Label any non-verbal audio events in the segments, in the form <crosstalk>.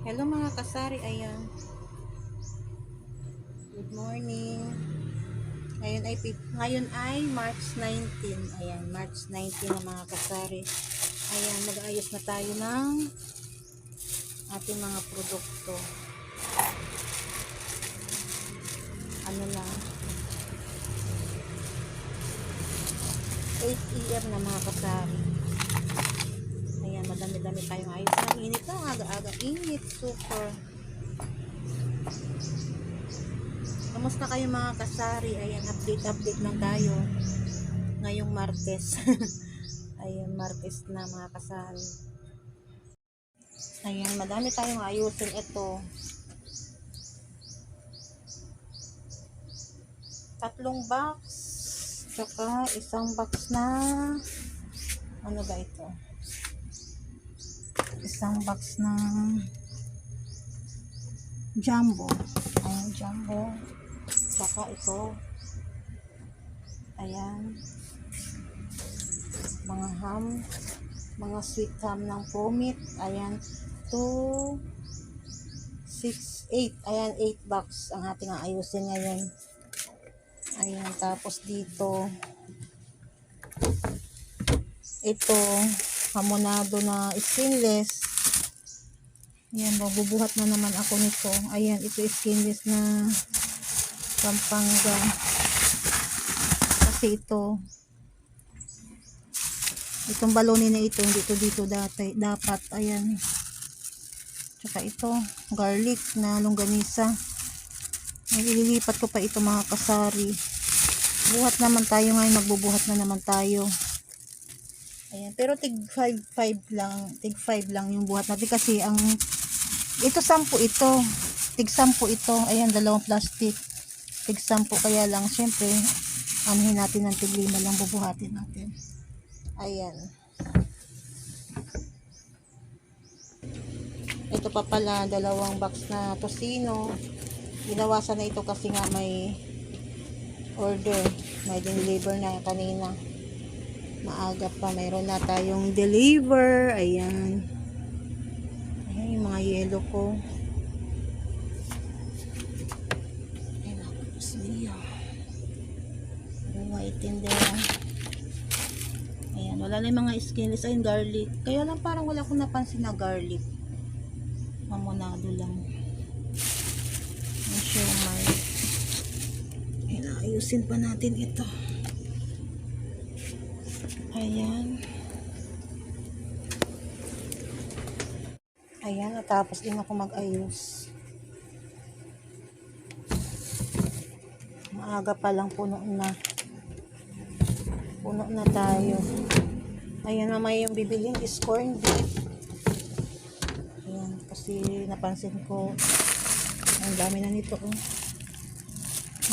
Hello mga kasari, ayan. Good morning. Ngayon ay ngayon ay March 19. Ayan, March 19 na mga kasari. Ayan, mag-aayos na tayo ng ating mga produkto. Ano lang. 8 EM na mga kasari. Ayan, madami-dami tayong ayos. Ang init na, aga-aga. Init, super. Kamusta kayo mga kasari? Ayan, update-update lang tayo. Ngayong Martes. <laughs> Ayan, Martes na mga kasari. Ayan, madami tayong ayusin ito. Tatlong box. Tsaka isang box na ano ba ito? Isang box na jumbo. Ayan, jumbo. Saka ito. Ayan. Mga ham. Mga sweet ham ng pomit. Ayan. 2, 6, 8. Ayan, 8 box ang ating aayusin ngayon. Ayan, tapos dito. Ito, hamonado na stainless. Ayan, mabubuhat na naman ako nito. Ayan, ito stainless na Pampanga. Kasi ito, itong baloni na ito, hindi ito dito dati, dapat. Ayan. Tsaka ito, garlic na longganisa. Nililipat ko pa ito mga kasari. Buhat naman tayo ngayon, magbubuhat na naman tayo. Ayan, pero tig 5 5 lang, tig 5 lang yung buhat natin kasi ang ito 10 ito. Tig 10 ito. Ayan, dalawang plastic. Tig 10 kaya lang syempre anuhin natin ng tig 5 lang bubuhatin natin. Ayan. Ito pa pala dalawang box na tosino. Ginawasan na ito kasi nga may order. May deliver na kanina maaga pa mayroon na tayong deliver. Ayan. Ayan yung mga yellow ko. Ayan ako siya white in there ayan wala na yung mga skinless. Ayun garlic. Kaya lang parang wala akong napansin na garlic. Mamonado lang. Yung siomay. Ayusin pa natin ito Ayan. Ayan, natapos din ako mag-ayos. Maaga pa lang puno na. Puno na tayo. Ayan naman yung bibilin is corn beef. Ayan, kasi napansin ko ang dami na nito. Oh.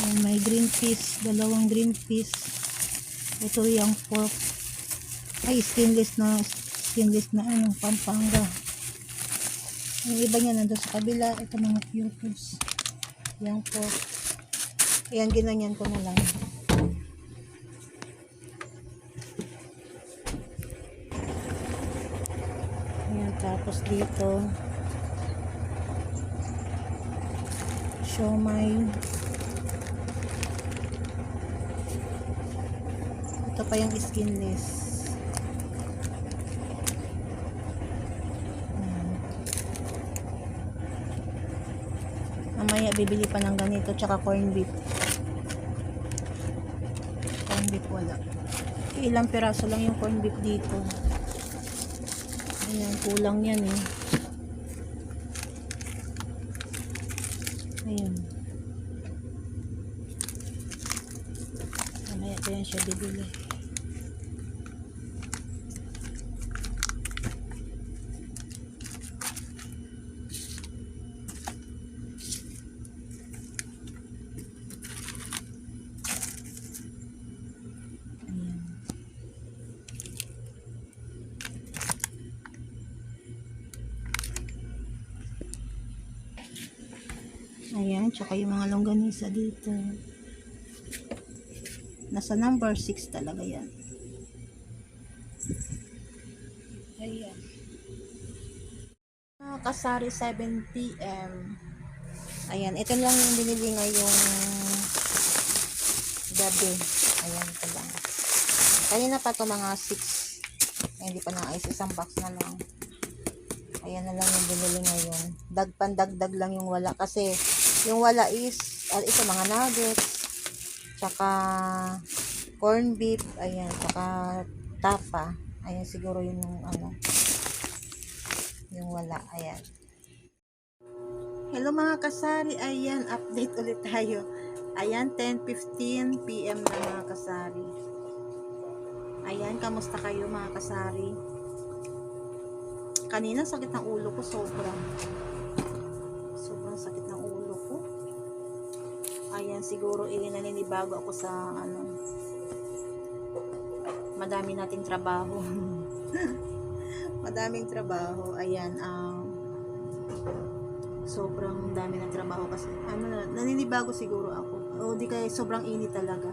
Ayan, may green peas, dalawang green peas. Ito yung pork ay stainless na stainless na ano pampanga. Yung iba niya nandun sa kabila ito mga cubes yan po. Ayan ginanyan ko na lang. Ayan tapos dito. Siomay. Ito pa yung skinless Mamaya bibili pa ng ganito tsaka corn beef. Corn beef wala. Ilang piraso lang yung corn beef dito. Ayan, kulang yan eh. Ayan. Mamaya ko yan siya bibili. Ayan, tsaka yung mga longganisa dito. Nasa number 6 talaga yan. Ayan. Kasari 7pm. Ayan, ito lang yung binili ngayong gabi. Ayan, ito lang. Kanina pa to mga 6. Ay, hindi pa naayos. Isang box na lang. Ayan na lang yung binili ngayon. Dagpan dagdag lang yung wala. Kasi yung wala is, ah, ito mga nuggets. Tsaka corn beef. Ayan. Tsaka tapa. Ayan siguro yun yung ano. Yung wala. Ayan. Hello mga kasari. Ayan. Update <laughs> ulit tayo. Ayan. 10.15 p.m. na mga kasari. Ayan. Kamusta kayo mga kasari? Kanina sakit ng ulo ko sobrang. Siguro eh, naninibago ako sa ano. Madami nating trabaho. <laughs> Madaming trabaho. Ayan, um, sobrang dami ng trabaho kasi ano na, naninibago siguro ako. O di kaya sobrang init talaga.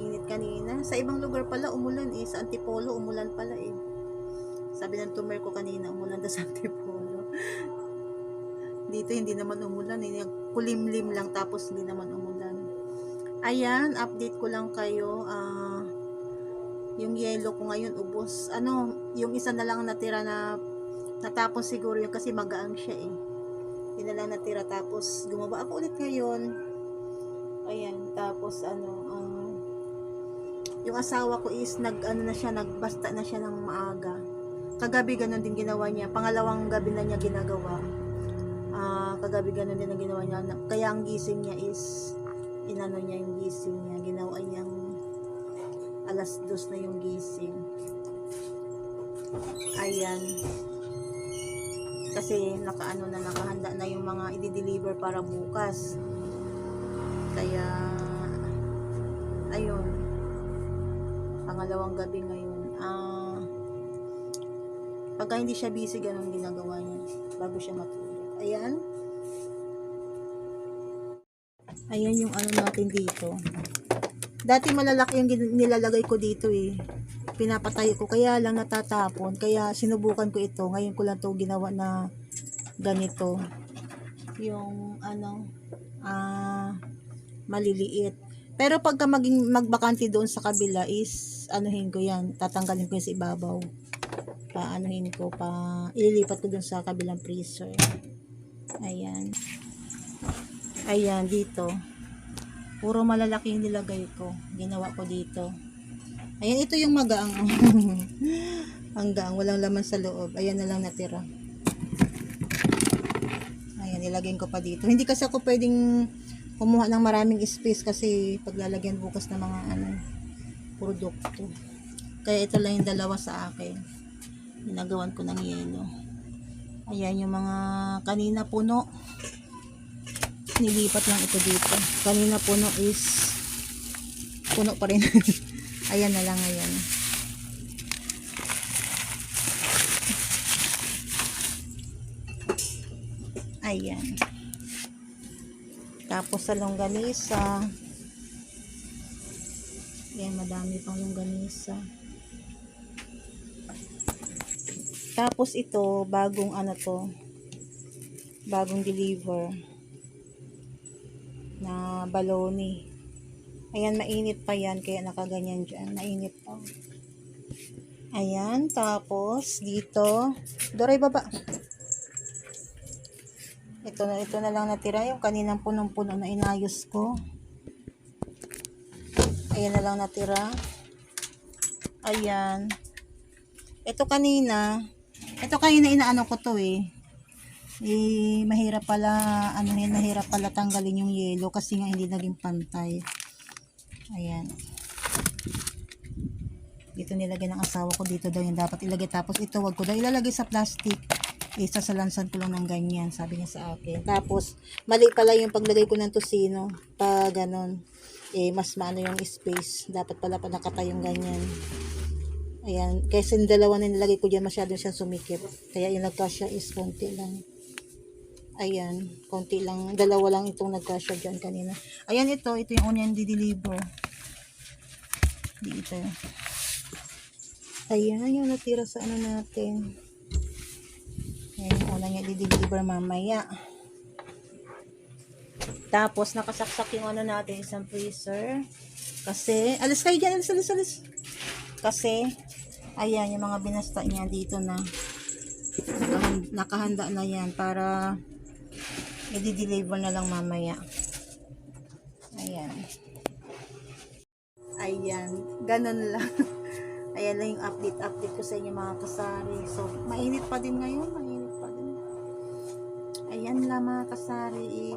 Init kanina. Sa ibang lugar pala umulan eh. Sa Antipolo umulan pala eh. Sabi ng tumer ko kanina, umulan daw sa Antipolo. Dito hindi naman umulan, eh. kulimlim lang tapos hindi naman umulan. Ayan, update ko lang kayo. ah yung yellow ko ngayon ubos. Ano, yung isa na lang natira na natapos siguro yun kasi magaang siya eh. Yun na lang natira tapos gumawa ako ulit ngayon. Ayan, tapos ano, ah, yung asawa ko is nag ano na siya, nagbasta na siya ng maaga kagabi ganun din ginawa niya. Pangalawang gabi na niya ginagawa. Kagabi ganun din ang ginawa niya. Kaya ang gising niya is inano niya yung gising niya. Ginawa niyang alas dos na yung gising. Ayan. Kasi nakaano na nakahanda na yung mga i-deliver para bukas. Kaya ayun. Pangalawang gabi ngayon. Ah, Pagka hindi siya busy, ganun ginagawa niya bago siya matulog. Ayan. Ayan yung ano natin dito. Dati malalaki yung nilalagay ko dito eh. Pinapatay ko. Kaya lang natatapon. Kaya sinubukan ko ito. Ngayon ko lang to ginawa na ganito. Yung ano, ah, maliliit. Pero pagka maging magbakante doon sa kabila is anuhin ko yan. Tatanggalin ko yan sa ibabaw paanuhin ko pa ililipat ko dun sa kabilang freezer ayan ayan dito. Puro malalaki yung nilagay ko. Ginawa ko dito. Ayan ito yung magaang. <laughs> Ang walang laman sa loob. Ayan na lang natira. Ayan nilagyan ko pa dito. Hindi kasi ako pwedeng kumuha ng maraming space kasi paglalagyan bukas ng mga ano produkto. Kaya ito lang yung dalawa sa akin. Ginagawan ko ng yelo. Ayan yung mga kanina puno nilipat lang ito dito. Kanina puno is puno pa rin. <laughs> Ayan na lang ayan. Ayan. Tapos sa longganisa. Ayan madami pang longganisa. Tapos ito, bagong ano to, bagong deliver na baloney. Ayan, mainit pa yan, kaya nakaganyan dyan. Mainit pa. Ayan, tapos dito, Doray baba. Ito na, ito na lang natira, yung kaninang punong-puno na inayos ko. Ayan na lang natira. Ayan. Ito kanina, ito kayo na inaano ko to eh. Eh, mahirap pala, ano yun, mahirap pala tanggalin yung yelo kasi nga hindi naging pantay. Ayan. Dito nilagay ng asawa ko, dito daw yung dapat ilagay. Tapos ito, wag ko daw ilalagay sa plastic. Isa sa lansan ko lang ng ganyan, sabi niya sa akin. Tapos, mali pala yung paglagay ko ng tosino. Pa ganon. Eh, mas maano yung space. Dapat pala pa nakatayong ganyan. Ayan, kasi yung dalawa na nilagay ko dyan, masyado siyang sumikip. Kaya yung nagkasya is konti lang. Ayan, konti lang. Dalawa lang itong nagkasya dyan kanina. Ayan ito, ito yung onion di-deliver. Dito. Ayan, yung natira sa ano natin. Ayan, Una niya mamaya. Tapos, nakasaksak yung ano natin, isang freezer. Kasi, alis kayo dyan, alis, alis, alis. Kasi, ayan, yung mga binasta niya dito na. Nakahan- nakahanda na yan para i-deliver na lang mamaya. Ayan. Ayan. Ganun lang. <laughs> Ayan lang yung update-update ko sa inyo mga kasari. So, mainit pa din ngayon. Mainit pa din. Ayan lang mga kasari.